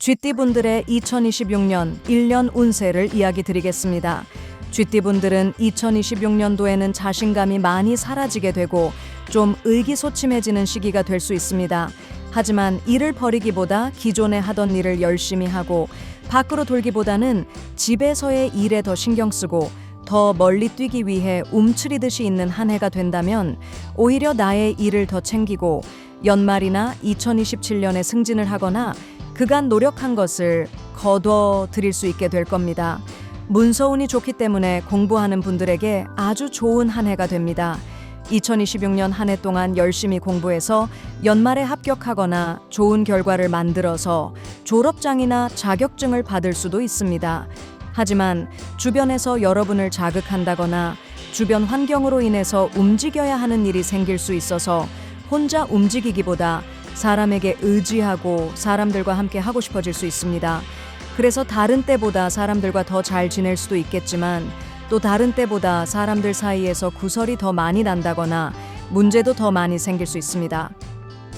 쥐띠분들의 2026년 1년 운세를 이야기 드리겠습니다. 쥐띠분들은 2026년도에는 자신감이 많이 사라지게 되고 좀 의기소침해지는 시기가 될 수 있습니다. 하지만 일을 벌이기보다 기존에 하던 일을 열심히 하고 밖으로 돌기보다는 집에서의 일에 더 신경 쓰고 더 멀리 뛰기 위해 움츠리듯이 있는 한 해가 된다면 오히려 나의 일을 더 챙기고 연말이나 2027년에 승진을 하거나 그간 노력한 것을 거둬 드릴 수 있게 될 겁니다. 문서운이 좋기 때문에 공부하는 분들에게 아주 좋은 한 해가 됩니다. 2026년 한 해 동안 열심히 공부해서 연말에 합격하거나 좋은 결과를 만들어서 졸업장이나 자격증을 받을 수도 있습니다. 하지만 주변에서 여러분을 자극한다거나 주변 환경으로 인해서 움직여야 하는 일이 생길 수 있어서 혼자 움직이기보다 사람에게 의지하고 사람들과 함께 하고 싶어질 수 있습니다. 그래서 다른 때보다 사람들과 더 잘 지낼 수도 있겠지만 또 다른 때보다 사람들 사이에서 구설이 더 많이 난다거나 문제도 더 많이 생길 수 있습니다.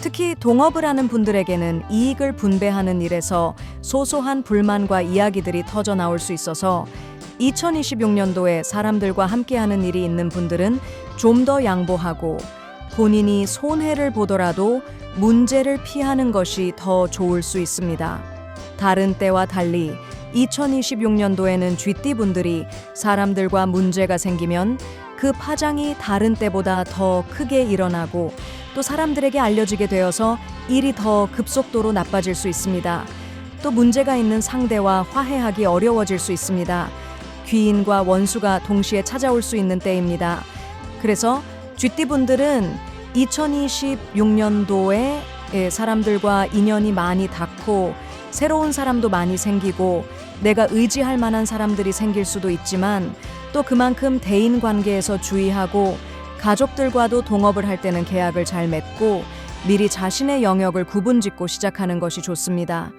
특히 동업을 하는 분들에게는 이익을 분배하는 일에서 소소한 불만과 이야기들이 터져 나올 수 있어서 2026년도에 사람들과 함께하는 일이 있는 분들은 좀 더 양보하고 본인이 손해를 보더라도 문제를 피하는 것이 더 좋을 수 있습니다. 다른 때와 달리 2026년도에는 쥐띠분들이 사람들과 문제가 생기면 그 파장이 다른 때보다 더 크게 일어나고 또 사람들에게 알려지게 되어서 일이 더 급속도로 나빠질 수 있습니다. 또 문제가 있는 상대와 화해하기 어려워질 수 있습니다. 귀인과 원수가 동시에 찾아올 수 있는 때입니다. 그래서 쥐띠분들은 2026년도에 예, 사람들과 인연이 많이 닿고 새로운 사람도 많이 생기고 내가 의지할 만한 사람들이 생길 수도 있지만 또 그만큼 대인 관계에서 주의하고 가족들과도 동업을 할 때는 계약을 잘 맺고 미리 자신의 영역을 구분 짓고 시작하는 것이 좋습니다.